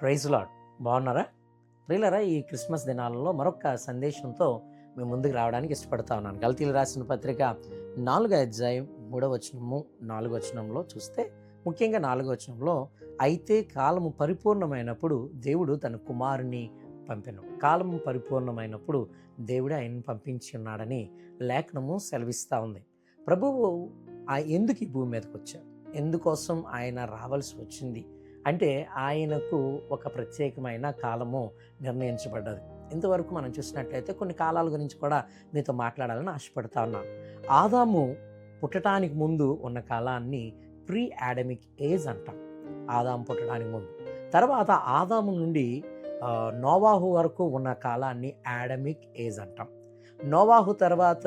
Praise lord. బాగున్నారా? ప్రియులరా ఈ క్రిస్మస్ దినాలలో మరొక సందేశంతో మేము ముందుకు రావడానికి ఇష్టపడతా ఉన్నాను. గల్తీలు రాసిన పత్రిక నాలుగో అధ్యాయం మూడవ వచనము నాలుగో వచనంలో చూస్తే ముఖ్యంగా నాలుగో వచనంలో అయితే కాలము పరిపూర్ణమైనప్పుడు దేవుడు తన కుమారుని పంపెను. కాలము పరిపూర్ణమైనప్పుడు దేవుడు ఆయన్ని పంపించి ఉన్నాడని లేఖనము సెలవిస్తూ ఉంది. ప్రభువు ఎందుకు ఈ భూమి మీదకి వచ్చారు ఎందుకోసం ఆయన రావాల్సి వచ్చింది? అంటే ఆయనకు ఒక ప్రత్యేకమైన కాలము నిర్ణయించబడ్డది. ఇంతవరకు మనం చూసినట్లయితే కొన్ని కాలాల గురించి కూడా మీతో మాట్లాడాలని ఆశపడతా ఉన్నాను. ఆదాము పుట్టడానికి ముందు ఉన్న కాలాన్ని ప్రీ యాడమిక్ ఏజ్ అంటాం. ఆదాము పుట్టడానికి ముందు. తర్వాత ఆదాము నుండి నోవాహు వరకు ఉన్న కాలాన్ని యాడమిక్ ఏజ్ అంటాం. నోవాహు తర్వాత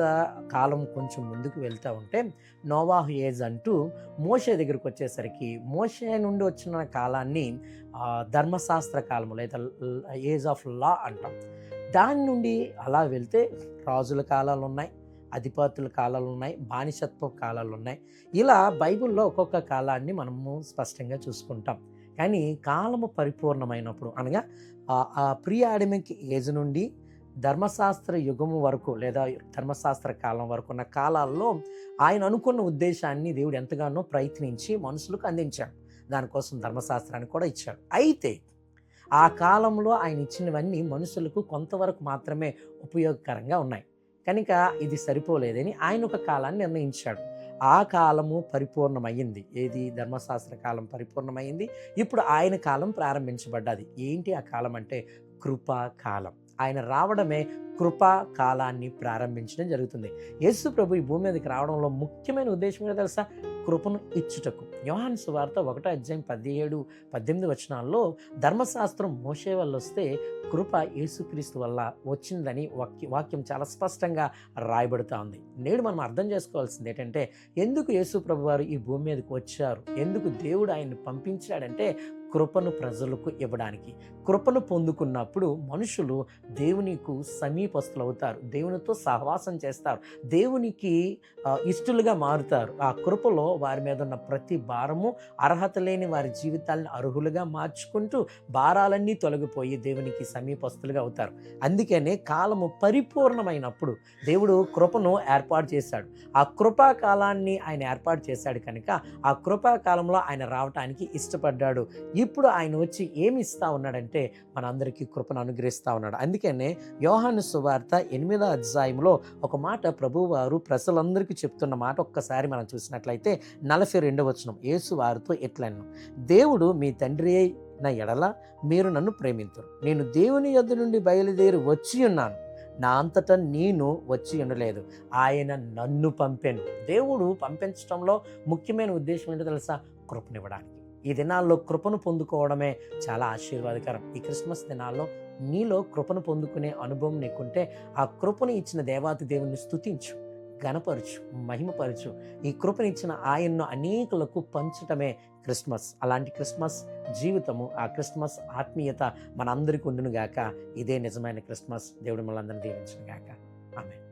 కాలం కొంచెం ముందుకు వెళ్తూ ఉంటే నోవాహు ఏజ్ అంటూ మోషే దగ్గరికి వచ్చేసరికి మోషే నుండి వచ్చిన కాలాన్ని ధర్మశాస్త్ర కాలము లేదా ఏజ్ ఆఫ్ లా అంటాం. దాని నుండి అలా వెళ్తే రాజుల కాలాలు ఉన్నాయి అధిపతుల కాలాలు ఉన్నాయి బానిసత్వ కాలాలు ఉన్నాయి. ఇలా బైబిల్లో ఒక్కొక్క కాలాన్ని మనము స్పష్టంగా చూసుకుంటాం. కానీ కాలము పరిపూర్ణమైనప్పుడు అనగా ఆ- ఆ ప్రీ ఆడమిక్ ఏజ్ నుండి ధర్మశాస్త్ర యుగము వరకు లేదా ధర్మశాస్త్ర కాలం వరకు ఉన్న కాలాల్లో ఆయన అనుకున్న ఉద్దేశాన్ని దేవుడు ఎంతగానో ప్రయత్నించి మనుషులకు అందించాడు. దానికోసం ధర్మశాస్త్రాన్ని కూడా ఇచ్చాడు. అయితే ఆ కాలంలో ఆయన ఇచ్చినవన్నీ మనుషులకు కొంతవరకు మాత్రమే ఉపయోగకరంగా ఉన్నాయి. కనుక ఇది సరిపోలేదని ఆయన ఒక కాలాన్ని నిర్ణయించాడు. ఆ కాలము పరిపూర్ణమైంది ఏది? ధర్మశాస్త్ర కాలం పరిపూర్ణమైంది ఇప్పుడు ఆయన కాలం ప్రారంభించబడ్డది. ఏంటి ఆ కాలం అంటే కృపా కాలం. ఆయన రావడమే కృపా కాలాన్ని ప్రారంభించడం జరుగుతుంది. యేసు ప్రభు ఈ భూమి మీదకి రావడంలో ముఖ్యమైన ఉద్దేశం ఏంటో తెలుసా? కృపను ఇచ్చుటకు. యోహాన్ సువార్త ఒకటో అధ్యాయం పదిహేడు పద్దెనిమిది వచనాల్లో ధర్మశాస్త్రం మోసే వల్ల వస్తే కృప యేసుక్రీస్తు వల్ల వచ్చిందని వాక్య వాక్యం చాలా స్పష్టంగా రాయబడుతూ ఉంది. నేడు మనం అర్థం చేసుకోవాల్సింది ఏంటంటే ఎందుకు యేసు ప్రభు వారు ఈ భూమి మీదకి వచ్చారు? ఎందుకు దేవుడు ఆయన్ని పంపించాడంటే కృపను ప్రజలకు ఇవ్వడానికి. కృపను పొందుకున్నప్పుడు మనుషులు దేవునికి సమీపస్తులవుతారు దేవునితో సహవాసం చేస్తారు. దేవునికి ఇష్టలుగా మారుతారు. ఆ కృపలో వారి మీద ఉన్న ప్రతి భారము అర్హత లేని వారి జీవితాలను అర్హులుగా మార్చుకుంటూ భారాలన్నీ తొలగిపోయి దేవునికి సమీపస్తులుగా అవుతారు. అందుకనే కాలము పరిపూర్ణమైనప్పుడు దేవుడు కృపను ఏర్పాటు చేశాడు. ఆ కృపా కాలాన్ని ఆయన ఏర్పాటు చేశాడు కనుక ఆ కృపా కాలంలో ఆయన రావటానికి ఇష్టపడ్డాడు. ఇప్పుడు ఆయన వచ్చి ఏమి ఇస్తా ఉన్నాడంటే మనందరికీ కృపను అనుగ్రహిస్తూ ఉన్నాడు. అందుకనే యోహాను సువార్త ఎనిమిదో అధ్యాయంలో ఒక మాట ప్రభువారు ప్రజలందరికీ చెప్తున్న మాట ఒక్కసారి మనం చూసినట్లయితే నలభై రెండవ వచనం యేసు వారితో ఎట్లన్ను? దేవుడు మీ తండ్రి అయిన ఎడల మీరు నన్ను ప్రేమింతురు. నేను దేవుని యొద్ నుండి బయలుదేరి వచ్చి ఉన్నాను. నా అంతటా నేను వచ్చి ఉండలేదు. ఆయన నన్ను పంపాను. దేవుడు పంపించడంలో ముఖ్యమైన ఉద్దేశం ఏంటో తెలుసా? కృపనివ్వడానికి. ఈ దినాల్లో కృపను పొందుకోవడమే చాలా ఆశీర్వాదకరం. ఈ క్రిస్మస్ దినాల్లో నీలో కృపను పొందుకునే అనుభవం నీకుంటే ఆ కృపను ఇచ్చిన దేవాతి దేవుని స్థుతించు గణపరచు మహిమపరచు. ఈ కృపనిచ్చిన ఆయన్ను అనేకులకు పంచటమే క్రిస్మస్. అలాంటి క్రిస్మస్ జీవితము ఆ క్రిస్మస్ ఆత్మీయత మనందరికీ ఉండునుగాక. ఇదే నిజమైన క్రిస్మస్. దేవుడు మనందరిని దీవించునుగాక. ఆమె